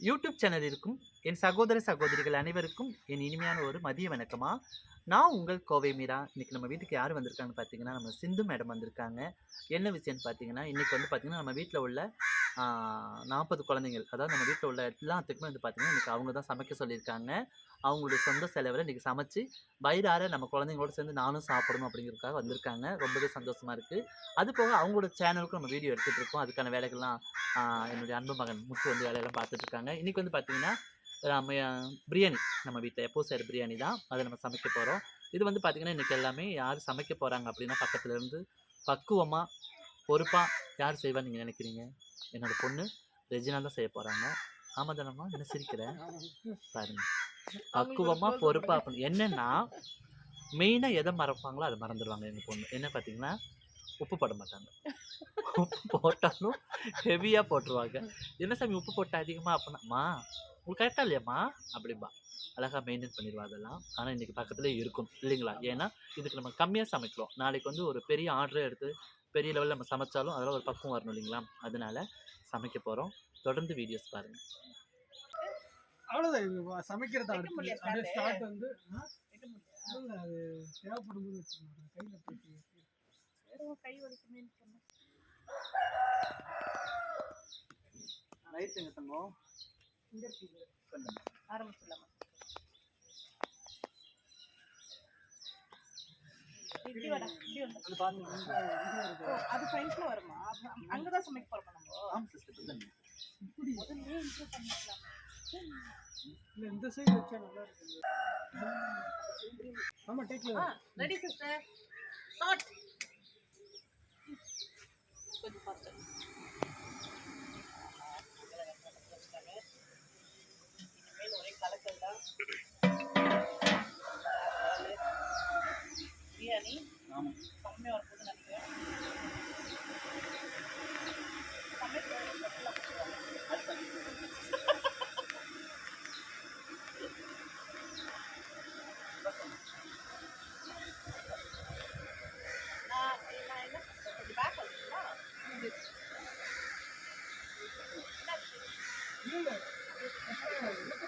YouTube channel இருக்கும். என் சகோதர சகோதரிகள் அனைவருக்கும் என் இனிமையான ஒரு மதிய வணக்கமா? நான் உங்கள் கோவை மீரா. இன்றைக்கி நம்ம வீட்டுக்கு யார் வந்திருக்காங்கன்னு பார்த்தீங்கன்னா நம்ம சிந்து மேடம் வந்திருக்காங்க. என்ன விஷயம்னு பார்த்தீங்கன்னா இன்றைக்கி வந்து பார்த்தீங்கன்னா நம்ம வீட்டில் உள்ள நாற்பது குழந்தைகள். அதாவது நம்ம வீட்டில் உள்ள எல்லாத்துக்குமே வந்து பார்த்தீங்கன்னா இன்றைக்கி அவங்க தான் சமைக்க சொல்லியிருக்காங்க. அவங்களுடைய சொந்த செலவில் இன்றைக்கி சமைச்சு வயிறார நம்ம குழந்தைங்களோட சேர்ந்து நானும் சாப்பிடணும் அப்படிங்கிறதுக்காக வந்திருக்காங்க. ரொம்பவே சந்தோஷமாக இருக்குது அது போக அவங்களோட சேனலுக்கும் நம்ம வீடியோ எடுத்துட்டு இருக்கோம். அதுக்கான வேலைகள்லாம் என்னுடைய அன்பு மகன் முத்து வந்து வேலையெல்லாம் பார்த்துட்டு இருக்காங்க. இன்னைக்கு வந்து பார்த்திங்கன்னா நம்ம பிரியாணி. நம்ம வீட்டில் எப்போ செய்கிற பிரியாணி தான் அதை நம்ம சமைக்க போகிறோம் இது வந்து பார்த்தீங்கன்னா இன்றைக்கி எல்லாமே யார் சமைக்க போகிறாங்க அப்படின்னா பக்கத்துலேருந்து பக்குவமாக பொறுப்பாக யார் செய்வான்னு நீங்கள் நினைக்கிறீங்க? என்னோட பொண்ணு ரெஜினா தான் செய்ய போகிறாங்க ஆமாம் தானம்மா என்ன சிரிக்கிறேன் பாருங்க. பக்குவமாக பொறுப்பாக பண்ணு. என்னென்னா மெயினாக எதை மறப்பாங்களோ அதை மறந்துடுவாங்க எங்கள் பொண்ணு. என்ன பார்த்தீங்கன்னா உப்பு போட மாட்டாங்க. உப்பு போட்டாலும் ஹெவியாக போட்டுருவாங்க. என்ன சாமி உப்பு போட்ட அதிகமாக அப்படின்னாம்மா உங்களுக்கு கரெக்டாக இல்லையாம்மா? அப்படிம்பா. அழகாக மெயின்டைன் பண்ணிடுவா அதெல்லாம். ஆனால் இன்றைக்கி பக்கத்துலேயே இருக்கும் இல்லைங்களா? ஏன்னா இதுக்கு நம்ம கம்மியாக சமைக்கிறோம். நாளைக்கு வந்து ஒரு பெரிய ஆர்டர் எடுத்து பெரிய லெவலில் நம்ம சமைச்சாலும் அதெல்லாம் ஒரு பக்குவம் வரணும் இல்லைங்களா? அதனால சமைக்க போகிறோம் தொடர்ந்து வீடியோஸ் பாருங்கள் வ- சமைக்கிறது. ஸ்டார்ட் வந்து அது தேவைப்படும் போது கையில வெறும் கை சொன்னேன். ரைட்டுங்க தங்கம். இங்க இருக்கு. இது. ஆரம்பிச்சிடலாமா? இப்படி வாடா, இப்படி வந்து. அது பாருங்க ஓ, அது ஃப்ரண்ட்ல வருமா? அங்க- அங்கதான் சமைக்க போறோமா நம்ம? ஆமாம் முதல்லயே intro பண்ணிக்கலாம் இல்ல இந்த சைடு வச்சா நல்லா இருக்கு ஆமா டேக்ல ரெடி சிஸ்டர் ஸ்டார்ட் கொஞ்சம் ஃபாஸ்ட் இனிமேல் ஒரே கலக்கல் தான் பிரியாணி ஆமாம் செம்மையா இருக்கும்னு நினைக்கிறேன்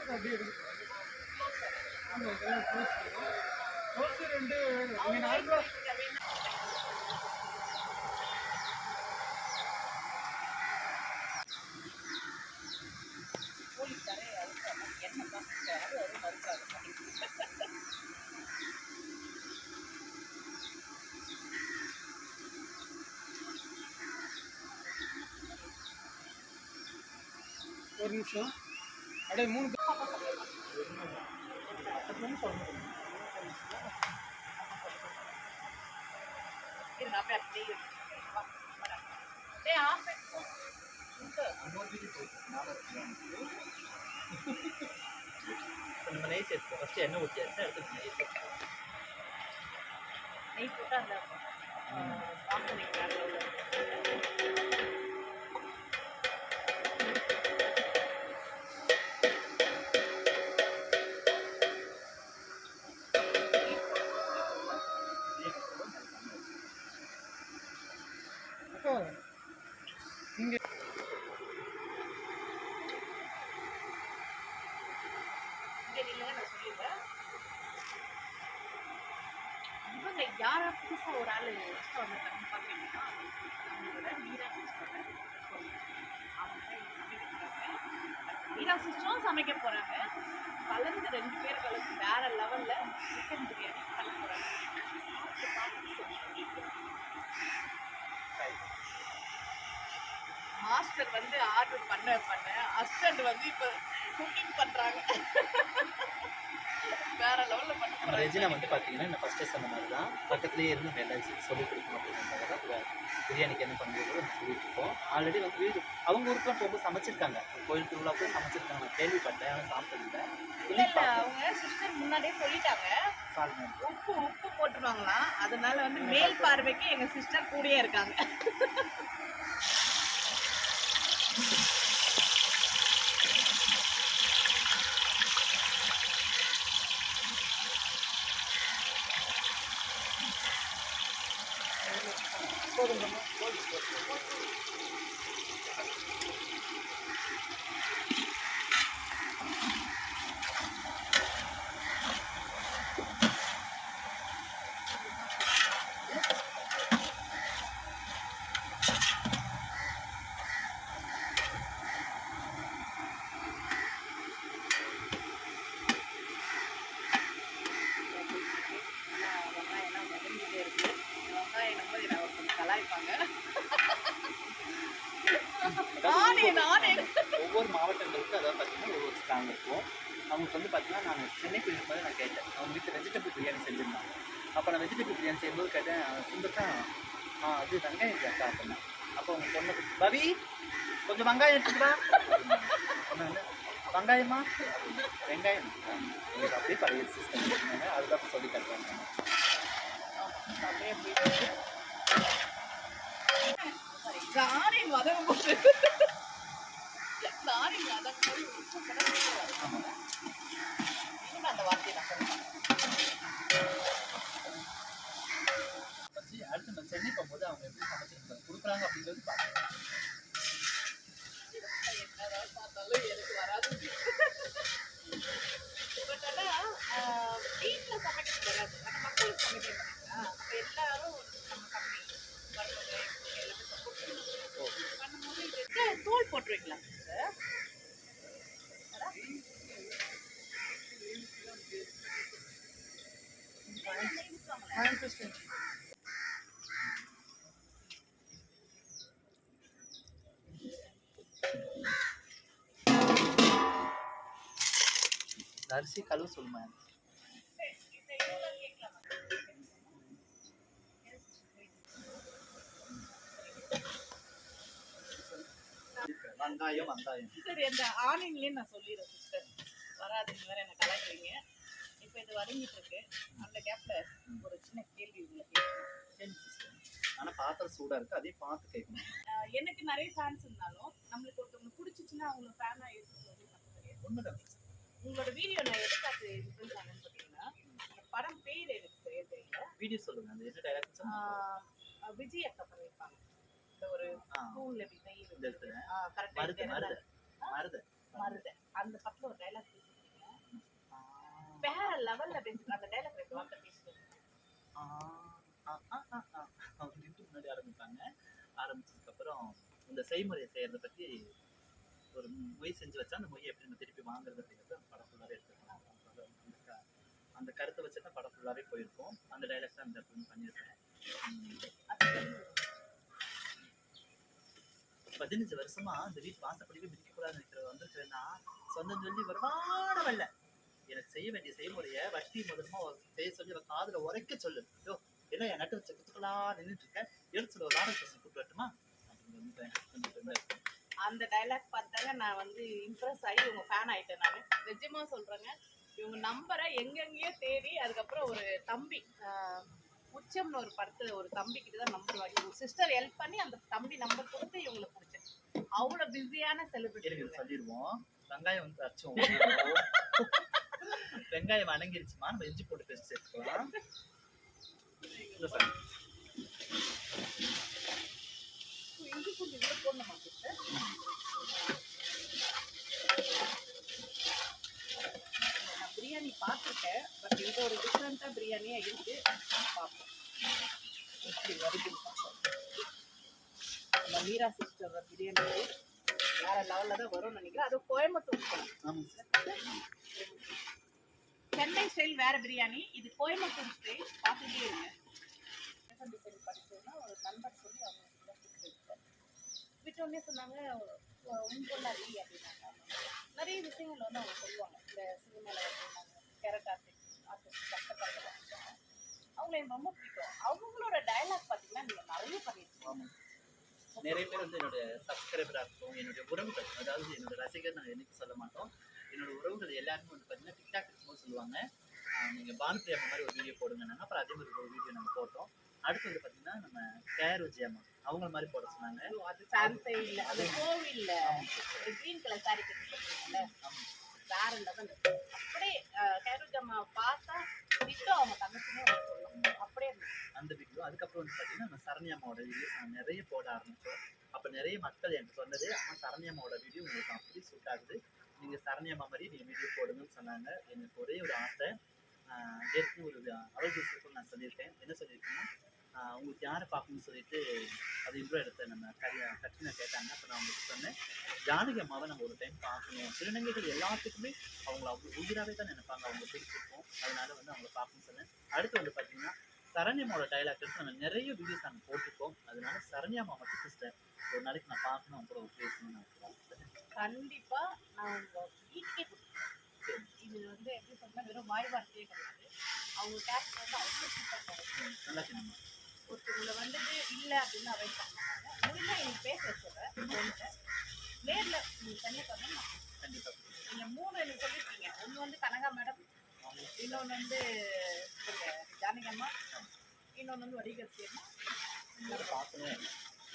சமையல் நான் ஒரு ஒரு நிமிஷம். அப்படியே மூணு யாரா புதுசாக ஒரு ஆள் extra வந்திருக்காங்கன்னு பார்த்தீங்கன்னா நம்மளோட மீரா sister அவங்க தான் மீரா சிஸ்டரும் சமைக்க போகிறாங்க கலந்து ரெண்டு பேர் கலந்து வேற லெவலில் சிக்கன் பிரியாணி கலந்து போறாங்க மாஸ்டர் வந்து ஆர்டர் பண்ண பண்ண. ஹஸ்பண்ட் வந்து இப்போ குக்கிங் பண்ணுறாங்க வேற லெவல்ல பண்ண ரெஜினா வந்து பார்த்தீங்கன்னா இந்த ஃபஸ்ட்டே சொன்ன மாதிரி தான். பக்கத்துலேயே இருந்து விஷயம் சொல்லிக் கொடுக்கணும் அப்படிங்கிறத பிரியாணிக்கு என்ன பண்ணுறது சொல்லிட்டு இருக்கோம். ஆல்ரெடி வந்து வீடு அவங்க ஊருக்குலாம் போகும்போது சமைச்சிருக்காங்க. கோயில் திருவிழா போய் சமைச்சிருக்காங்க. நான் கேள்விப்பட்டேன் ஆனால் சாப்பிட்டதில்லை. அவங்க சிஸ்டர் முன்னாடியே சொல்லிட்டாங்க. உப்பு உப்பு போட்டுருவாங்களாம். அதனால வந்து மேல் பார்வைக்கு எங்க சிஸ்டர் கூடயே இருக்காங்க போதுங்கம்மா ஒவ்வொரு மாவட்டங்களுக்கு அதாவது பார்த்தீங்கன்னா ஒவ்வொரு ஸ்ட்ராங் இருக்கும் அவங்களுக்கு வந்து பார்த்தீங்கன்னா நான் நான் கேட்டேன். அவங்க வீட்டில் வெஜிடபிள் பிரியாணி செஞ்சுருந்தாங்க. அப்போ நான் வெஜிடபிள் பிரியாணி செய்யும்போது கேட்டேன் சுந்தக்கா ஆ அது வெங்காயம் ஜாக்கா அப்படின்னா. அப்போ அவங்க சொன்ன பவி கொஞ்சம் வெங்காயம் எடுத்துக்கிறா சொன்னாங்க வெங்காயமா? வெங்காயம். எனக்கு அப்படியே பழைய சிஸ்டம் அதுதான் சொல்லி தருவாங்க காரி வதங்க போட்டு காரி வதங்க போது உப்பு கூட சேர்த்து வதக்கணும். இனிமே அந்த வார்த்தையை நான் சொல்றேன். வச்சு அடுத்து நம்ம சென்னை போகும்போது அவங்க எப்படி சமைச்சிருக்காங்க கொடுக்குறாங்க அப்படிங்கிறது பார்க்கலாம். என்னதான் பார்த்தாலும் வராது பட் வீட்டில் சமைக்கிறது வராது ஆனால் மக்களுக்கு சமைக்க அப்போ எல்லாரும் நம்ம கம்மி வரவங்க எல்லாமே சப்போர்ட் பண்ணுவோம் பண்ணும்போது இது தோல் சார் அரிசி கழுவு சொல்லுமா? வெங்காயம் வெங்காயம். சரி அந்த ஆனியன்லேயே நான் சொல்லிடுறேன் சிஸ்டர். வராதுங்க வேற என்ன கலாய்க்கிறீங்க? இப்போ இது வதங்கிட்டு இருக்கு அந்த கேப்ல ஒரு சின்ன கேள்வி உங்களுக்கு சரி sister. ஆனா பாத்திரம் சூடா இருக்கு அதையும் பார்த்து கேட்கணும். எனக்கு நிறைய ஃபேன்ஸ் இருந்தாலும் நம்மளுக்கு ஒருத்தவங்க பிடிச்சிச்சுன்னா அவங்க ஃபேனாக இருக்கிறது உண்மைதான் sister. உங்களோட வீடியோ நான் எதுக்காக பார்த்தீங்கன்னா அந்த படம் பேர் எனக்கு தெரியல. வீடியோ சொல்லுங்க அந்த என்ன டைரக்ட் ஆஹ் விஜய் அக்கா பண்ணியிருப்பாங்க. இந்த ஒரு ஸ்கூல்ல இப்படி இந்த கரெக்டாக மருது மருது மருது. அந்த படத்துல ஒரு டைலாக் பேசியிருக்கீங்க வேற லெவல்ல பேசுங்க அந்த டைலாக் ரெண்டு வார்த்தை பேசுங்க ஆ, ஆ, ஆ, ஆ, ஆ. அப்படின்ட்டு முன்னாடி ஆரம்பிப்பாங்க. ஆரம்பிச்சதுக்கு அப்புறம் இந்த செய்முறையை செய்யறத பத்தி ஒரு மொய் செஞ்சு வச்சா அந்த மொய் எப்படி நம்ம திருப்பி வாங்குறது அப்படிங்கிறது அந்த படம் ஃபுல்லாகவே எடுத்துருக்கோம் அந்த அந்த கருத்தை வச்சு தான் படம் ஃபுல்லாகவே போயிருக்கும். அந்த டைலாக் தான் இந்த இடத்துல பண்ணியிருக்கேன் பதினஞ்சு வருஷமா அந்த வீட்டு வாசப்படிவே மிதிக்க நினைக்கிறது இருக்கிற சொந்தம் சொல்லி வருமான வரல எனக்கு செய்ய வேண்டிய செய்முறையை வட்டி முதலமா செய்ய சொல்லி அவன் காதுல உரைக்க சொல்லு. ஐயோ என்ன என் நட்டு வச்ச குத்துக்கலாம் நின்றுட்டு இருக்கேன்? எடுத்து ஒரு நாடக கூப்பிட்டு வரட்டுமா? அப்படின்னு அந்த டைலாக் பார்த்தாங்க நான் வந்து இம்ப்ரெஸ் ஆகி இவங்க ஃபேன் ஆயிட்டேன் நான். நிஜமா சொல்றேங்க இவங்க நம்பரை எங்கெங்கேயோ தேடி அதுக்கப்புறம் ஒரு தம்பி உச்சம்னு ஒரு படத்துல ஒரு தம்பி கிட்ட தான் நம்பர் வாங்கி ஒரு சிஸ்டர் ஹெல்ப் பண்ணி அந்த தம்பி நம்பர் கொடுத்து இவங்களை பிடிச்சேன். அவ்வளவு பிஸியான செலிபிரிட்டி சொல்லிடுவோம் வெங்காயம் வந்து அச்சோம் வெங்காயம் வணங்கிருச்சுமா? நம்ம இஞ்சி போட்டு பேஸ்ட் சேர்த்துக்கலாம் இஞ்சி பூண்டு போடணுமா? பிரியாணி பார்த்துருக்கேன் பட் இது ஒரு டிஃப்ரெண்ட்டாக பிரியாணியாக இருக்கு. பார்ப்போம் எப்படி வருதுன்னு பார்ப்போம். நம்ம மீரா சிஸ்டர் பிரியாணி வேற லெவலில் தான் வரும்னு நினைக்கிறேன். அது கோயம்புத்தூர் சென்னை ஸ்டைல் வேற பிரியாணி. இது கோயம்புத்தூர் ஸ்டைல் பார்த்துட்டே இருங்க. டிசைன் படிச்சதுன்னா ஒரு நண்பர் சொல்லி அவங்க. விட்டோடனே சொன்னாங்க "உ- உன் பொண்ணாடி அப்படின்னாங்க. நிறைய விஷயங்கள் வந்து அவங்க சொல்லுவாங்க. இந்த சினிமாவில் வந்து கேரட் ஆர்டிஸ்ட் ஆர்டிஸ்ட் கஷ்டப்படுறாங்க அவங்கள எனக்கு ரொம்ப பிடிக்கும். அவங்களோட டயலாக் பார்த்தீங்கன்னா நீங்கள் நிறைய பண்ணியிருக்கீங்க நிறைய பேர் வந்து என்னோட சப்ஸ்கிரைபராக இருக்கும் என்னுடைய உறவுகள் அதாவது என்னோட ரசிகர் நான் என்னைக்கு சொல்ல மாட்டோம் என்னோட உறவுகள் எல்லாருமே வந்து பார்த்தீங்கன்னா டிக்டாக் இருக்கும்போது சொல்லுவாங்க நீங்கள் பானுப்பிரியா மாதிரி ஒரு வீடியோ போடுங்கன்னாங்க. அப்புறம் அதே மாதிரி ஒரு வீடியோ நம்ம போட்டோம். அடுத்து வந்து பார்த்தீங்கன்னா நம்ம கேர் விஜயம்மா அவங்கள மாதிரி போட சொன்னாங்க. அது சான்ஸே இல்லை. அது கோவில்ல. ஒரு க்ரீன் கலர் சாரி கட்டிருக்கீங்கல்ல வேற லெவல் அப்படியே கேரஜம்மா பார்த்தா திட்டம் அவங்க தங்கச்சினே சொல்லலாம் அப்படியே. அந்த வீடியோ அதுக்கப்புறம் வந்து பார்த்தீங்கன்னா நம்ம சரண்யாமாவோட வீடியோஸ் நான் நிறைய போட ஆரம்பித்தோம் அப்போ நிறைய மக்கள் எனக்கு சொன்னது அம்மா சரண்யாமாவோட வீடியோ உங்களுக்கு அப்படி சூட் ஆகுது. நீங்கள் சரண்யாமா மாதிரி நீங்கள் வீடியோ போடுங்கன்னு சொன்னாங்க. எனக்கு ஒரே ஒரு ஆசை. ஏற்கனவே ஒரு விஷயத்தில் நான் சொல்லியிருக்கேன். என்ன சொல்லியிருக்கேன்னா உங்களுக்கு யாரை பார்க்கணும்னு சொல்லிட்டு அது இவ்வளோ எடுத்த நம்ம கல்யா கட்டின கேட்டாங்க. அப்போ நான் உங்களுக்கு சொன்னேன் ஜானகி அம்மாவை நம்ம ஒரு டைம் பார்க்கணும். திருநங்கைகள் எல்லாத்துக்குமே அவங்கள அவ்வளோ உயிராகவே தான் நினைப்பாங்க. அவங்க பிடிச்சிருக்கும் அதனால வந்து அவங்கள பார்க்கணும்னு சொன்னேன். அடுத்து வந்து பார்த்தீங்கன்னா சரண்யம்மாவோட டைலாக் எடுத்து நம்ம நிறைய வீடியோஸ் நாங்கள் போட்டிருக்கோம். அதனால சரண்யம்மா மட்டும் சிஸ்டர் ஒரு நாளைக்கு நான் பார்க்கணும். அவங்க கூட பேசணும்னு நினைக்கிறேன் கண்டிப்பா நான் உங்க வீட்டுக்கே. இது வந்து எப்படி சொன்னா வெறும் வாய் வார்த்தையே கிடையாது. அவங்க கேரக்டர் வந்து அவ்வளோ சூப்பர் நல்லா ஒருத்தவங்களை வந்துட்டு இல்லை அப்படின்னு அவாய்ட் பண்ணாங்க முடிஞ்சா எனக்கு பேச வச்சுறேன் நேரில் நீங்கள் தனியாக பண்ணணும் கண்டிப்பாக நீங்கள் மூணு எனக்கு சொல்லியிருக்கீங்க ஒன்று வந்து கனகா மேடம் இன்னொன்று வந்து இவங்க ஜானகி அம்மா இன்னொன்று வந்து வடிகத்தி அம்மா பார்க்கணும்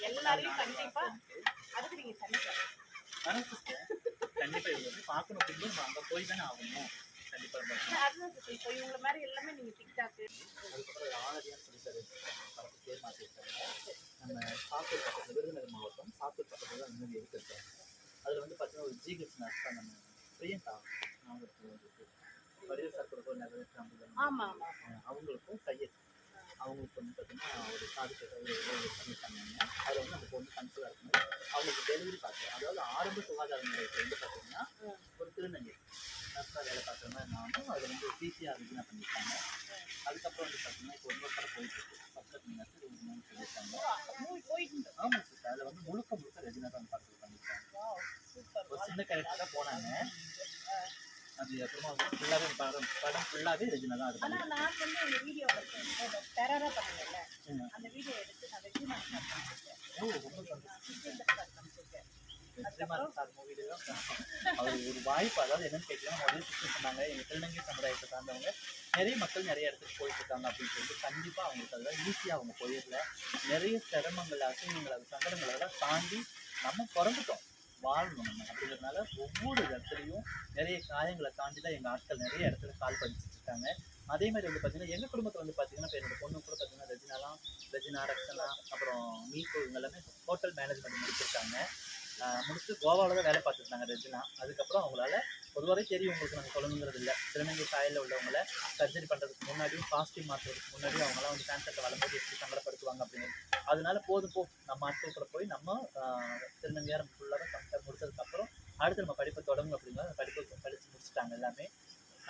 எல்லாரையும் கண்டிப்பாக அதுக்கு நீங்கள் தனியாக கண்டிப்பாக இவங்க வந்து பார்க்கணும். அப்படின்னு அங்கே போய் தானே ஆகணும். கண்டிப்பாக நம்ம அதுதான் இப்போ இவங்கள மாதிரி எல்லாமே நீங்கள் டிக்டாக்கு அதுக்கப்புறம் ஆலடியான்னு சொல்லி சார் படத்து பேர் மாற்றிருக்காங்க நம்ம சாத்தூர் பக்கத்தில் விருதுநகர் மாவட்டம் சாத்தூர் பக்கத்தில் தான் மூவி எடுத்திருக்காங்க அதில் வந்து பார்த்தீங்கன்னா ஒரு ஜிஹெச் நர்ஸ் தான் நம்ம பிரியங்கா அவங்களுக்கு வடிவ சார் நிறைவேற்ற ஆமாம் ஆமாம் அவங்களுக்கும் சையத் அவங்களுக்கு வந்து பார்த்தீங்கன்னா ஒரு காது கேட்ட ஒரு ஒரு அதில் வந்து நமக்கு பொண்ணு கன்சீவாக இருக்கணும். அவங்களுக்கு டெலிவரி பார்த்தேன் அதாவது ஆரம்ப சுகாதார நிலையத்தில் வந்து பார்த்தீங்கன்னா ம். ஒரு திருநங்கை நர்ஸாக வேலை பார்க்குற மாதிரி நானும் அதில் வந்து பிசிஆர் இதுனா பண்ணியிருக்காங்க அதுக்கப்புறம் வந்து பார்த்தீங்கன்னா இப்போ இன்னொரு படம் போயிட்டு இருக்கு பக்கத்து நர்ஸ் ஒரு மூணு சொல்லியிருக்காங்க மூவி போயிட்டு இருந்தோம் ஆமாம் சார் அதில் வந்து முழுக்க முழுக்க ரெஜினா தான் படத்தில் பண்ணியிருக்காங்க சூப்பர் ஒரு சின்ன கேரக்டர் தான் போனாங்க அது அப்புறமா வந்து ஃபுல்லாகவே படம் படம் ஃபுல்லாகவே ரெஜினா தான் அது ஆனா பண்ணியிருக்காங்க நான் வந்து இந்த வீடியோ டெரரா பண்ணல. அந்த வீடியோ எடுத்து நான் வெற்றி மாஸ்டர் பண்ணிருக்கேன் ஓ ரொம்ப சந்தோஷம். அவர் ஒரு வாய்ப்பு அதாவது என்னன்னு கேட்கலாம் முதல்ல சொன்னாங்க. எங்க திருநங்கை சமுதாயத்தை சார்ந்தவங்க நிறைய மக்கள் நிறைய இடத்துக்கு போயிட்டு இருக்காங்க அப்படின்னு சொல்லிட்டு கண்டிப்பா அவங்களுக்கு அதெல்லாம் ஈஸியா அவங்க போயிடல. நிறைய சிரமங்கள் அசிங்கங்கள் அது சங்கடங்களை தாண்டி நம்ம பிறந்துட்டோம் தாண்டி தான் எங்கள் ஆட்கள் நிறைய இடத்துல கால் பதிச்சுட்டு இருக்காங்க. அதே மாதிரி வந்து பார்த்தீங்கன்னா எங்கள் குடும்பத்தில் வந்து பார்த்தீங்கன்னா இப்போ என்னோட பொண்ணு கூட பார்த்தீங்கன்னா ரெஜினாலாம் ரெஜினா ரக்ஷனா அப்புறம் மீகோ இவங்க எல்லாமே ஹோட்டல் மேனேஜ்மெண்ட் முடிச்சிருக்காங்க. முடிச்சு முடிச்சுட்டு கோவாவில் தான் வேலை பார்த்துருந்தாங்க ரெஜினா. அதுக்கப்புறம் அவங்களால பொதுவாகவே தெரியும் உங்களுக்கு நாங்கள் சொல்லணுங்கிறது இல்லை. திருநங்கை சாயலில் உள்ளவங்கள சர்ஜரி பண்ணுறதுக்கு முன்னாடியும் பாசிட்டிவ் மாற்றுறதுக்கு முன்னாடியும் அவங்களாம் வந்து கேன்சர்ட்டை வரும்போது எப்படி சங்கடப்படுத்துவாங்க அப்படின்னு அதனால போதும் போ. நம்ம ஆட்கள் கூட போய் நம்ம திருநங்கையார் ஃபுல்லாக கம்ப்ளீட் முடிச்சதுக்கப்புறம் அடுத்து நம்ம படிப்பை தொடங்கும் அப்படிங்கிற படிப்பு படித்து முடிச்சுட்டாங்க எல்லாமே.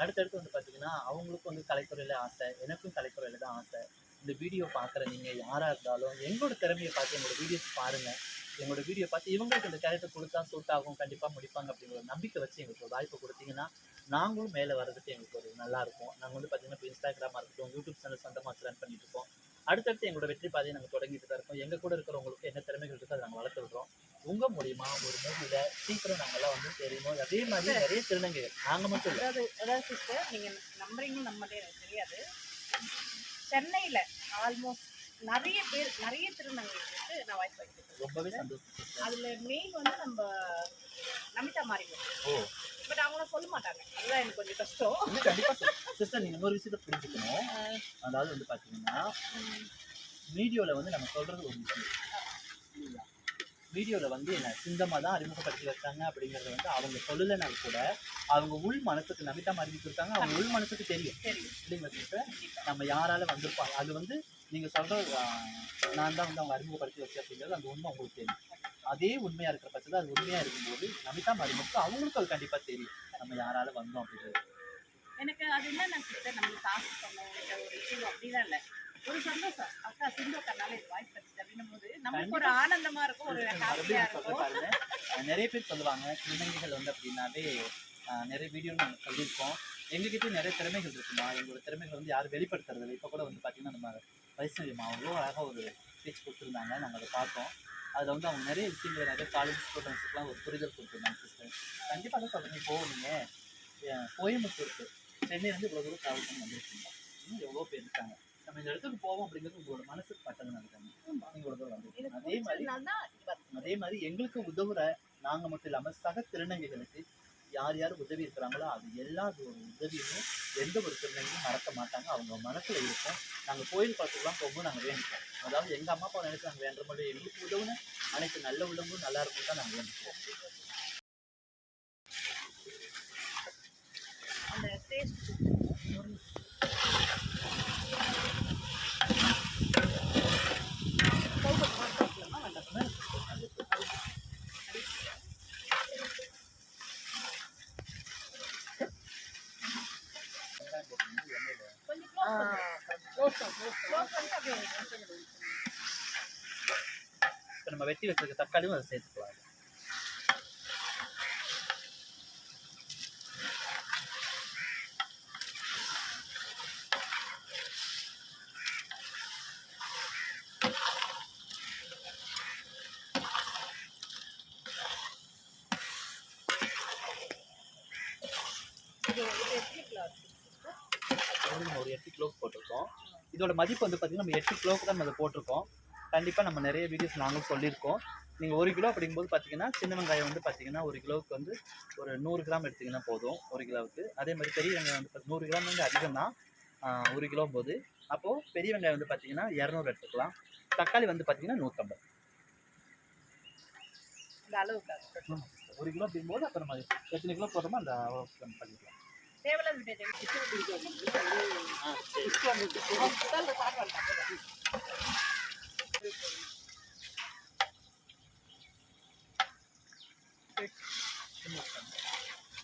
அடுத்தடுத்து வந்து பார்த்தீங்கன்னா அவங்களுக்கும் வந்து கலைத்துறையில் ஆசை எனக்கும் கலைத்துறையில் தான் ஆசை. இந்த வீடியோ பார்க்குற நீங்கள் யாராக இருந்தாலும் எங்களோட திறமையை பார்த்து எங்களோட வீடியோஸ் பாருங்கள் எங்களோட வீடியோ பார்த்து இவங்களுக்கு இந்த கேரக்டர் கொடுத்தா சூட் ஆகும் கண்டிப்பாக முடிப்பாங்க அப்படிங்கிற ஒரு நம்பிக்கை வச்சு எங்களுக்கு ஒரு வாய்ப்பு கொடுத்தீங்கன்னா நாங்களும் மேலே வர்றதுக்கு எங்களுக்கு ஒரு நல்லா இருக்கும். நாங்கள் வந்து பார்த்தீங்கன்னா இப்போ இன்ஸ்டாகிராமாக இருக்கட்டும் யூடியூப் சேனல் சொந்தமாக ரன் பண்ணிட்டு இருக்கோம். அடுத்தடுத்து எங்களோட வெற்றி பாதையை நாங்கள் தொடங்கிட்டு தான் இருக்கோம். எங்கள் கூட இருக்கிறவங்களுக்கு என்ன திறமைகள் இருக்கோ அதை நாங்கள் வளர்த்து விடுறோம். உங்கள் மூலியமா ஒரு மூவியில் சீக்கிரம் நாங்கள்லாம் வந்து தெரியணும் அதே மாதிரி நிறைய திருநங்கைகள். நாங்கள் மட்டும் இல்லை. அதாவது அதாவது சிஸ்டர் நீங்க நம்புறீங்க நம்பதே எனக்கு தெரியாது. சென்னையில ஆல்மோஸ்ட் நிறைய பேர் நிறைய திருநங்கைகளுக்கு நான் வாய்ப்பு வைக்கிறேன் ரொம்பவே சந்தோஷம். அதுல மெயின் வந்து நம்ம நமிதா மாறிவோம் ஓ. பட் அவங்களும் சொல்ல மாட்டாங்க. அதுதான் எனக்கு கொஞ்சம் கஷ்டம். சிஸ்டர் நீங்க இன்னொரு விஷயத்த புரிஞ்சுக்கணும். அதாவது வந்து பாத்தீங்கன்னா வீடியோல வந்து நம்ம சொல்றது ஒரு விஷயம். வீடியோவில் வந்து என்னை சிந்தமாக தான் அறிமுகப்படுத்தி வச்சாங்க அப்படிங்கிறத வந்து அவங்க சொல்லலைனா கூட அவங்க உள் மனசுக்கு நமிதா மாதிரி கொடுத்தாங்க. அவங்க உள் மனசுக்கு தெரியும். தெரியும் இல்லைங்களா சிஸ்டர் நம்ம யாரால வந்திருப்பாங்க அது வந்து நீங்கள் சொல்கிற நான் தான் வந்து அவங்க அறிமுகப்படுத்தி வச்சு அப்படிங்கிறது அந்த உண்மை அவங்களுக்கு தெரியும். அதே உண்மையாக இருக்கிற பட்சத்தில் அது உண்மையாக இருக்கும்போது நமிதா மருமக்கு அவங்களுக்கு அது கண்டிப்பாக தெரியும். நம்ம யாரால வந்தோம் அப்படிங்கிறது எனக்கு அது என்னன்னா சிஸ்டர் நம்மளுக்கு காசு சொன்ன ஒரு விஷயம் அப்படிலாம் இல்லை. ஒரு சந்தோஷம். அக்கா சிந்து இது வாய்ப்பு கிடைச்சது அப்படின்னும் போது நமக்கு ஒரு ஆனந்தமா இருக்கும் ஒரு ஹாப்பியா இருக்கும். நிறைய பேர் சொல்லுவாங்க திருநங்கைகள் வந்து அப்படின்னாவே நிறைய வீடியோ நாங்கள் சொல்லியிருக்கோம். எங்ககிட்ட நிறைய திறமைகள் இருக்குமா? எங்களோட திறமைகள் வந்து யாரும் வெளிப்படுத்துறது இல்லை. இப்போ கூட வந்து பார்த்தீங்கன்னா நம்ம வைஷ்ணவிமா அவ்வளோ அழகாக ஒரு ஸ்பீச் கொடுத்துருந்தாங்க. நாங்கள் அதை பார்த்தோம். அதில் வந்து அவங்க நிறைய விஷயங்கள் நிறைய காலேஜ் ஸ்டூடெண்ட்ஸுக்குலாம் ஒரு புரிதல் கொடுத்துருந்தாங்க சிஸ்டர் கண்டிப்பாக தான் இப்போ நீங்கள் கோயம்புத்தூருக்கு. சென்னையிலேருந்து இவ்வளோ தூரம் ட்ராவல் பண்ணி வந்திருக்கீங்க. இன்னும் எவ்வளோ பேர் இருக்காங்க. நம்ம இந்த இடத்துக்கு போவோம் அப்படிங்கிறது உங்களோட மனசுக்கு பட்டது நினைக்காங்க நீங்கள் இவ்வளோ தூரம் வந்திருக்கீங்க. எனக்கு அதே மாதிரி. அதே மாதிரி எங்களுக்கு உதவுற நாங்க மட்டும் இல்லாம சக திருநங்கைகளுக்கு யார் யார் உதவி இருக்கிறாங்களோ அது எல்லா ஒரு உதவியுமே எந்த ஒரு திருநங்கையும் மறக்க மாட்டாங்க. அவங்க மனசுல இருக்கும். நாங்க கோயில் பார்த்துக்கலாம் போகும்போது நாங்க வேண்டிப்போம். அதாவது எங்க அம்மா அப்பா நினைச்சு நாங்க வேண்டுற மாதிரி எங்களுக்கு உதவுன அனைத்து நல்ல உள்ளவங்களும் நல்லா இருக்கும் தான் நாங்க வேண்டிப்போம். அந்த டேஸ்ட் வெங்காயம் போட்டுக்கணும், எண்ணெயில கொஞ்சம் க்ளோஸ் க்ளோஸ் க்ளோஸ் பண்ணிட்டு அப்படியே இப்போ நம்ம வெட்டி வச்சிருக்க தக்காளியும் அதை சேர்த்துக்கலாம் நம்ம ஒரு எட்டு கிலோ போட்டிருக்கோம். இதோட மதிப்பு வந்து பார்த்தீங்கன்னா நம்ம எட்டு கிலோக்கு தான் நம்ம அதை போட்டிருக்கோம். கண்டிப்பாக நம்ம நிறைய வீடியோஸ் நாங்களும் சொல்லியிருக்கோம். நீங்கள் ஒரு கிலோ அப்படிங்கும்போது பார்த்தீங்கன்னா சின்ன வெங்காயம் வந்து பார்த்தீங்கன்னா ஒரு கிலோவுக்கு வந்து ஒரு நூறு கிராம் எடுத்திங்கன்னா போதும் ஒரு கிலோவுக்கு. அதே மாதிரி பெரிய வெங்காயம் வந்து நூறு கிராம் வந்து அதிகம் தான் ஒரு கிலோ போது அப்போது பெரிய வெங்காயம் வந்து பார்த்தீங்கன்னா இரநூறு எடுத்துக்கலாம். தக்காளி வந்து பார்த்தீங்கன்னா நூற்றம்பது ஒரு கிலோ அப்படிங்கும்போது அப்புறம் நம்ம எத்தனை கிலோ போடுறோமோ அந்த பண்ணிக்கலாம். தேவையில்லாத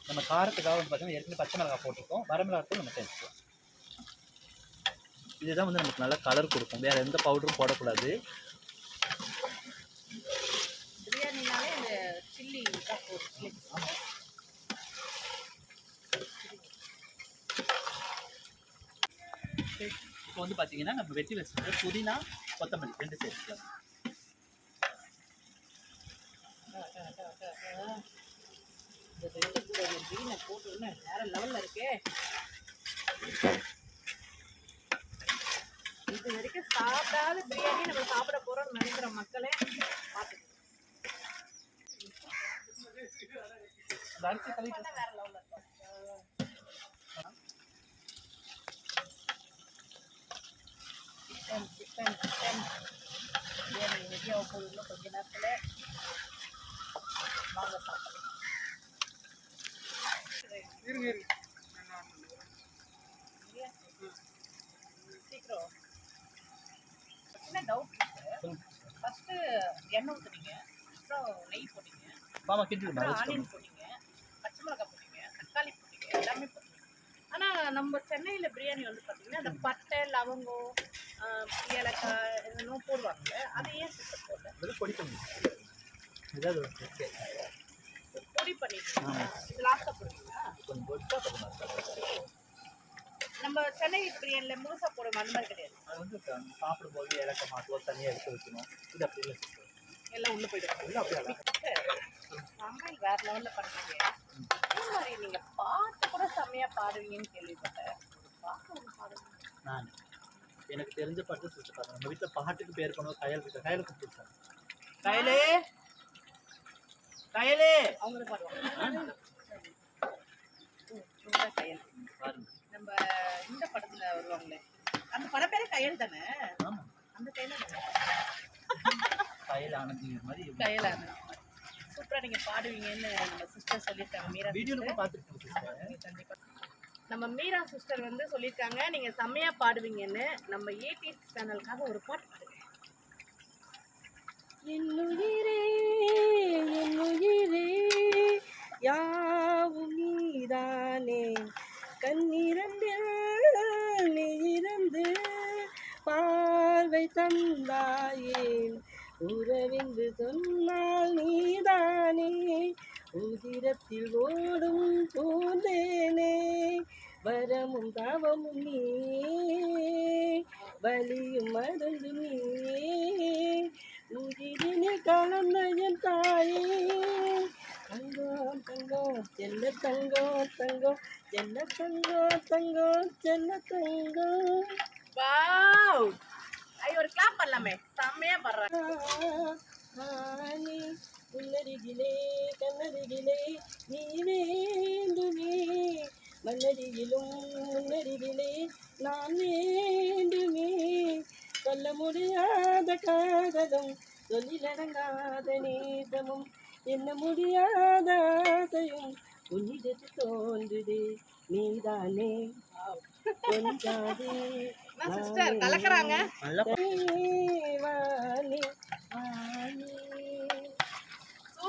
நம்ம காரத்துக்காக வந்து பார்த்தீங்கன்னா ஏற்கனவே பச்சை மிளகாய் போட்டிருக்கோம். வரமிளகாத்தூள் நம்ம சேர்த்துக்கலாம். இதுதான் வந்து நமக்கு நல்ல கலர் கொடுக்கும். வேறு எந்த பவுடரும் போடக்கூடாது. பிரியாணினாலே சில்லி இப்போ வந்து பார்த்தீங்கன்னா நம்ம வெட்டி வச்சுட்டு புதினா கொத்தமல்லி ரெண்டு சேர்த்துக்கலாம் இந்த ரெண்டு கூட மீனை போட்டு வேற லெவல்ல இருக்கே இது வரைக்கும் சாப்பிடாத பிரியாணி நம்ம சாப்பிட போறோம்னு நினைக்கிற மக்களே பார்த்து அரிசி வேற லெவல்ல இருக்கும். சிக்கன் சிக்கன் பிரியாணி ரெடி ஆக போகுது இன்னும் கொஞ்ச நேரத்தில் வாங்க இருங்க சீக்கிரம் டவுட் ஃபஸ்ட்டு எண்ணெய் ஊற்றுனீங்க அப்புறம் நெய் போட்டீங்க மாமா கிட்ட ஆனியன் போட்டீங்க பச்சை மிளகாய் போட்டீங்க தக்காளி போட்டீங்க எல்லாமே போட்டீங்க. ஆனால் நம்ம சென்னையில் பிரியாணி வந்து பார்த்தீங்கன்னா அந்த பட்டை லவங்கம் ஏலக்காய் போடுவாங்க. அதை ஏன் போடல வெறும் பொடி பண்ணி ஏதாவது. பொடி. பண்ணிட்டீங்களா இது லாஸ்ட்டாக போடுவீங்களா. நம்ம சென்னை பிரியாணியில் முழுசாக போடுவோம் அந்த மாதிரி கிடையாது. அது வந்து சாப்பிடும்போது ஏலக்காய் மாட்டுவோம் தனியாக எடுத்து வைக்கணும். இது அப்படி இல்லை. எல்லாம் உள்ளே அழகா. சமையல் வேற லெவல்ல பண்றீங்க. அதே மாதிரி நீங்க பாட்டு கூட செம்மையா பாடுவீங்கன்னு கேள்விப்பட்டேன். பாட்டு ஒன்று பாடுங்க. நான் எனக்கு தெரிஞ்ச பாட்டு சொல்லிட்டு பாருங்க. நம்ம வீட்டில் பாட்டுக்கு பேர் கொண்டு கயல் இருக்கு. கயலை கூப்பிட்டு கயலே? கயலே? அவங்களே பாடுவாங்க ம், சும்மா கையல். பாருங்க. நம்ம இந்த படத்துல வருவாங்களே. அந்த படம் பேரே கையல் தானே? ஆமாம் அந்த கையில கயல் ஆனந்தி மாதிரி கையலான சூப்பரா நீங்க பாடுவீங்கன்னு நம்ம சிஸ்டர் சொல்லியிருக்காங்க. மீரா. கூட பார்த்துருக்கோம் கண்டிப்பா. நம்ம மீரா சிஸ்டர் வந்து சொல்லியிருக்காங்க நீங்கள் செம்மையாக பாடுவீங்கன்னு. நம்ம ஏடி சேனலுக்காக ஒரு பாட்டு பாடுங்க. என்னுயிரே என்னுயிரே யாவும் நீதானே. கண்ணிரந்தில் நீ இருந்து பார்வை தந்தாயேன் உறவென்று சொன்னால் நீதானே. உதிரத்தில் ஓடும் பூந்தேனே வரமும் தாவமும் நீ வலியும் மருந்து நீ. உதிரினி கலந்த என் தாயே தங்கம் தங்கம் செல்ல தங்கம் தங்கம் செல்ல தங்கம் தங்கம் செல்ல தங்கம். வாவ்! ஐ ஒரு கிளாப் பண்ணலாமே. செம்மையா பாடுறாங்க. ஆனி உன்னருகிலே கண்ணருகிலே நீ வேண்டுமே மண்ணருகிலும் முன்னருகிலே நான் வேண்டுமே சொல்ல முடியாத காதலும் சொல்லிலடங்காத நேசமும் என்ன முடியாத ஆசையும் உன்னிடத்து தோன்றுதே. நீதானே. கொஞ்சாதே கலக்குறாங்க. நல்லா வாணி வாணி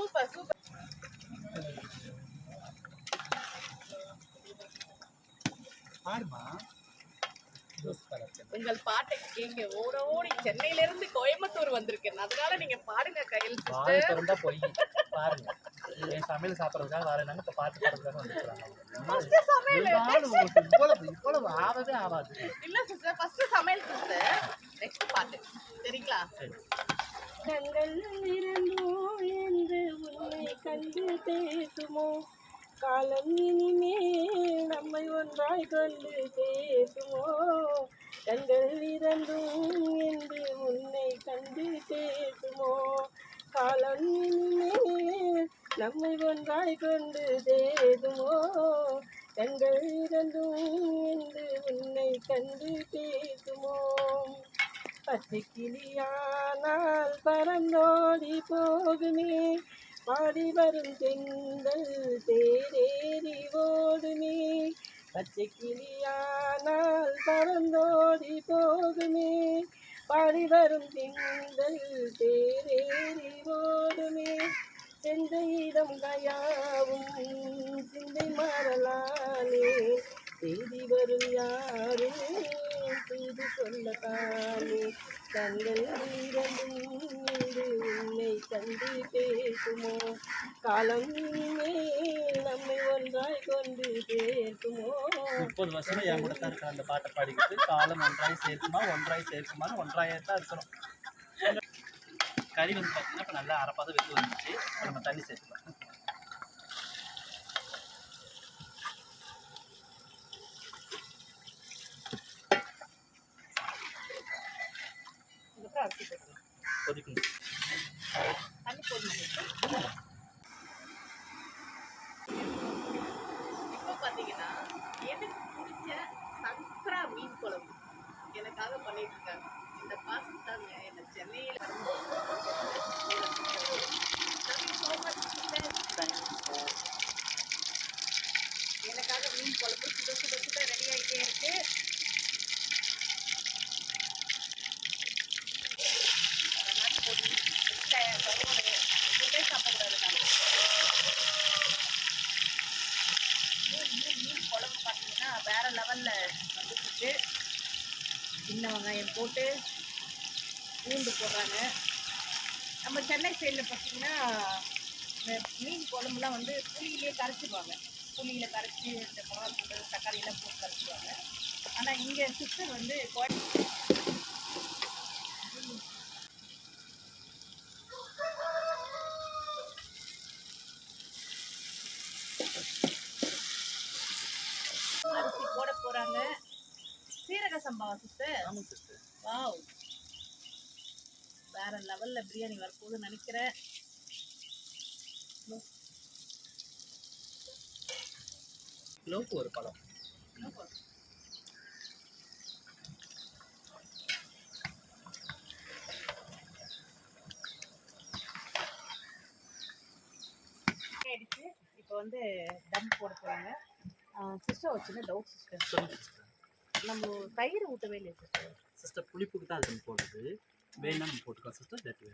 சூப்பர் சூப்பர் உங்கள் பாட்டை கேங்க ஓட ஓடி சென்னையில இருந்து கோயம்புத்தூர் வந்திருக்கேன். அதனால நீங்க பாடுங்க கையில் போய். பாருங்க. என் சமையல் சாப்பிட்றதுக்காக வரேனாங்க இப்போ பாட்டு பாடுறதுக்காக வந்துருக்காங்க இவ்வளவு இவ்வளவு ஆகவே ஆகாது இல்ல சிஸ்டர் ஃபர்ஸ்ட் சமையல் சிஸ்டர் நெக்ஸ்ட் பாட்டு. சரிங்களா? சரி. கண்கள் உன்னை கண்டு பேசுமோ? காலம் இனிமேல் நம்மை ஒன்றாய் கொண்டு பேசுமோ? கண்கள் இறந்தும் என்று உன்னை கண்டு பேசுமோ? காலம் இனிமேல் நம்மை ஒன்றாய் கொண்டு தேடுமோ கண்கள் இறந்தும் என்று உன்னை கண்டு பேசுமோ? பச்சை கிளியானால் பறந்தோடி போகுமே. பாடி வரும் பெண்கள் தேரேறி ஓடுமே. பச்சை கிளியானால் பறந்தோடி போகுமே. பாடி வரும் திங்கள் தேரேறி ஓடுமே. செந்தையிடம் கயாவும் சிந்தை மாறலாலே தேடி வரும் யாரும் செய்து சொல்லத்தானே. தங்கள் இரண்டும் உன்னை கண்டு பேசுமோ காலம் நம்மை ஒன்றாய் கொண்டு சேர்க்குமோ? முப்பது வருஷம் என் கூட தான் இருக்கிற அந்த பாட்டை பாடிக்கிட்டு காலம் ஒன்றாய் சேர்க்குமா ஒன்றாய் சேர்க்குமா ஒன்றாயே தான் இருக்கணும் கறி வந்து பார்த்தீங்கன்னா இப்போ நல்லா அரைப்பாத வெந்து வந்துச்சு நம்ம தண்ணி சேர்த்துக்கலாம் இதுக்கப்புறம் அரிசி போட்டுக்கலாம் கொதிக்கணும் தண்ணி போடணும் இப்போ பார்த்தீங்கன்னா எனக்கு பிடிச்ச சங்கரா மீன் குழம்பு எனக்காக பண்ணிட்டு இருக்காங்க இந்த பாசம் தாங்க என்ன சென்னையில் எனக்காக மீன் குழம்பு சுட சுட சுட ரெடி ஆகிட்டே இருக்கு அதெல்லாம் போட்டு முட்டை, கருவாடு, எதுவுமே சாப்பிடக்கூடாது நாம. மீன் மீன் மீன் குழம்பு பார்த்தீங்கன்னா வேற லெவலில் வந்துருக்கு சின்ன வெங்காயம் போட்டு பூண்டு போடுறாங்க. நம்ம சென்னை சைடில் பார்த்திங்கன்னா இந்த மீன் குழம்புலாம் வந்து புளியிலே கரைச்சிடுவாங்க புளியில் கரைச்சி இந்த மிளகா போட்டு தக்காளியெல்லாம் போட்டு கரைச்சிடுவாங்க ஆனால் இங்கே சிஸ்டர் வந்து கோயம்புத்தூர் அரிசி போட போகிறாங்க சீரக சம்பா சிஸ்டர் ஆமாம் சிஸ்டர் வாவ். வேற லெவல்ல பிரியாணி வரப்போகுதுன்னு நினைக்கிறேன் கிலோவுக்கு ஒரு பழம். இப்போ வந்து தம் போட போறாங்க. சிஸ்டர் ஒரு சின்ன டவுட் சிஸ்டர் நம்ம தயிர் ஊற்றவே இல்லை சிஸ்டர் சிஸ்டர் புளிப்புக்கு தான் அது போடுறது. வேணா நம்ம போட்டுக்கலாம் சிஸ்டர் தட்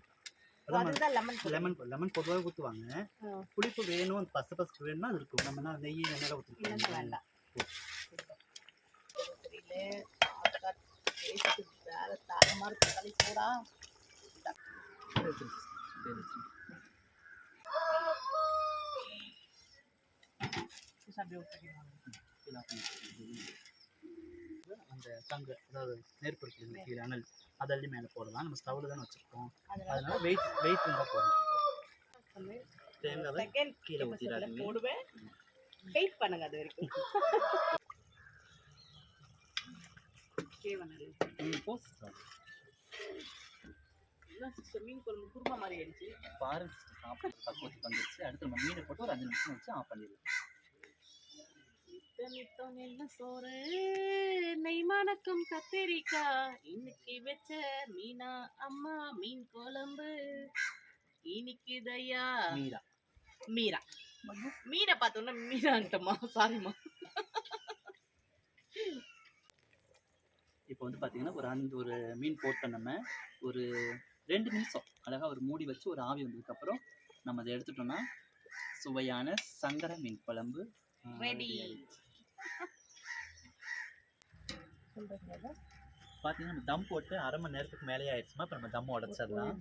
அதுதான் லெமன் லெமன் லெமன் பொதுவாக ஊற்றுவாங்க. புளிப்பு வேணும் பசு பசு வேணும்னா அது இருக்கும். நம்ம நெய் இல்லைன்னு ஊற்றிக்கலாம் வேண்டாம். வேற தாரமாக இருக்கு. தலை சூடா அப்படியே ஊற்றிக்கலாம் அந்த தங்கு அதாவது நெருப்பு கீழே அனல் அதள்ளி மேலே போடலாம். நம்ம ஸ்டவ்வில் தானே வச்சுருக்கோம். அதனால வெயிட் வெயிட் இருந்தால் போதும் தேங்காவை கீழே ஊற்றிடாதீங்க போடுவேன். வெயிட் பண்ணுங்க அது வரைக்கும். மீன் குழம்பு குருமா மாதிரி ஆயிடுச்சு. பாருங்க சிஸ்டர் சாப்பிட்டு பக்குவத்துக்கு வந்துருச்சு. அடுத்து நம்ம மீனை போட்டு ஒரு அஞ்சு நிமிஷம் வச்சு ஆஃப் பண்ணிடலாம். நித்தம் என்ன சோறு? நெய் மணக்கும் கத்திரிக்காய். இன்னைக்கு வச்ச மீனா அம்மா மீன் குழம்பு. இனிக்குதையா மீரா. மீரா. மீனை பார்த்தோன்னா மீனான்ட்டம்மா. சாரிம்மா இப்போ வந்து பார்த்தீங்கன்னா ஒரு அஞ்சு ஒரு மீன் போட்டோம் நம்ம. ஒரு ரெண்டு நிமிஷம் அழகாக ஒரு மூடி வச்சு ஒரு ஆவி வந்ததுக்கப்புறம் நம்ம அதை எடுத்துட்டோம்னா சுவையான சங்கர மீன் குழம்பு. ஆ, பார்த்தீங்கன்னா நம்ம தம் போட்டு அரை மணி நேரத்துக்கு மேலே ஆயிடுச்சுமா இப்போ நம்ம தம் உடச்சிடலாம்.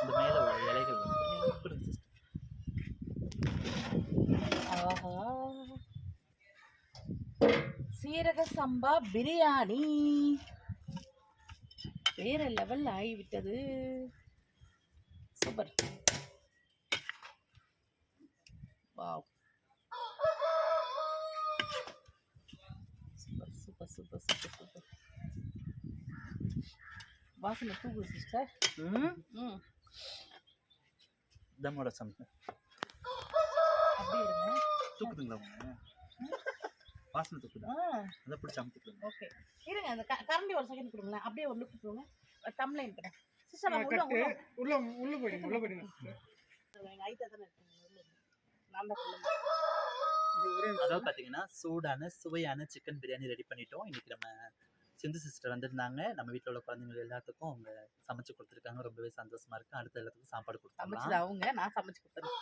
இந்த மேலே இலைகள் சீரக சம்பா பிரியாணி. வேற லெவல் ஆகிவிட்டது. Super wow super super super super super வாசனை தூக்கு சிஸ்டர் ம்? ம். தம் உடச்சோம் அப்படியே இருங்க. தூக்குதுங்களா வாசனை தூக்குதா? ஆ. அதை பிடிச்சி அமுத்துக்குங்க ஓகே. இருங்க அந்த க- கரண்டி ஒரு செகண்ட் கொடுங்களேன். அப்படியே ஒரு லுக் கொடுங்க. டம்லைன் கிட்ட. சிஸ்டர் உள்ள உள்ள. உள்ள உள்ள போயிடுங்க உள்ள போயிடுங்க ஐட்டா தானே இருக்கீங்க. நான் தான் சொல்லுங்க. இது ஒரே அதாவது பார்த்தீங்கன்னா சூடான சுவையான சிக்கன் பிரியாணி ரெடி பண்ணிட்டோம். இன்னைக்கு நம்ம சிந்து சிஸ்டர் வந்திருந்தாங்க. நம்ம வீட்டில் உள்ள குழந்தைங்க எல்லாத்துக்கும் அவங்க சமைச்சு கொடுத்துருக்காங்க. ரொம்பவே சந்தோஷமா இருக்கு. அடுத்த எல்லாத்துக்கும் சாப்பாடு கொடுத்துருலாம் அவங்க நான் சமைச்சு கொடுத்தேன்.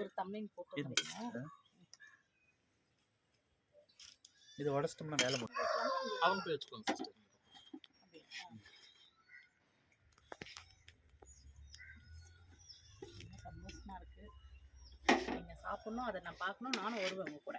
ஒரு தம்லைன் போட்டு. இதை உடச்சிட்டோம்னா வேலை அவங்க போய் வச்சுக்கோங்க சிஸ்டர் சந்தோஷமா இருக்கு. நீங்க சாப்பிடணும் அதை நான் பார்க்கணும். நானும் வருவேன் உங்க கூட.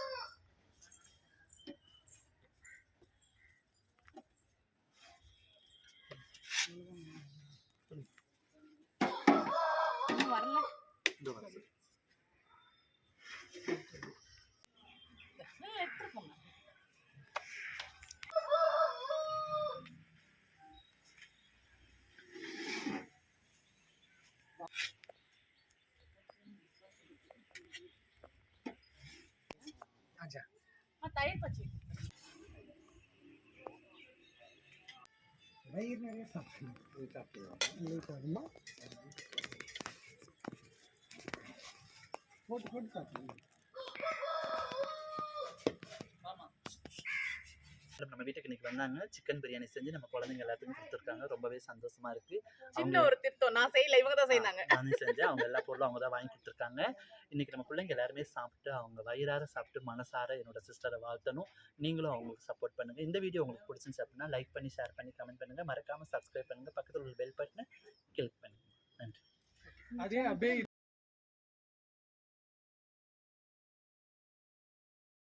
வயிறு நிறைய சாப்பிடணும் சாப்பிடுவோம் போட்டு போட்டு சாப்பிடுவோம் நம்ம வீட்டுக்கு இன்னைக்கு வந்தாங்க. சிக்கன் பிரியாணி செஞ்சு நம்ம குழந்தைங்க எல்லாத்துக்கும் கொடுத்துருக்காங்க. ரொம்பவே சந்தோஷமா இருக்கு. சின்ன ஒரு திருத்தம். நான் செய்யல இவங்க தான் செய்தாங்க. நானும் செஞ்சேன். அவங்க எல்லா பொருளும் அவங்க தான் வாங்கி கொடுத்துருக்காங்க. இன்னைக்கு நம்ம பிள்ளைங்க எல்லாருமே சாப்பிட்டு அவங்க வயிறார சாப்பிட்டு மனசார என்னோட சிஸ்டரை வாழ்த்தணும். நீங்களும் அவங்களுக்கு சப்போர்ட் பண்ணுங்க. இந்த வீடியோ உங்களுக்கு பிடிச்சிருந்துச்சு அப்படின்னா லைக் பண்ணி ஷேர் பண்ணி கமெண்ட் பண்ணுங்க. மறக்காம சப்ஸ்கிரைப் பண்ணுங்க. பக்கத்தில் உள்ள பெல் பட்டனை கிளிக் பண்ணுங்க. நன்றி. அதே அப்படியே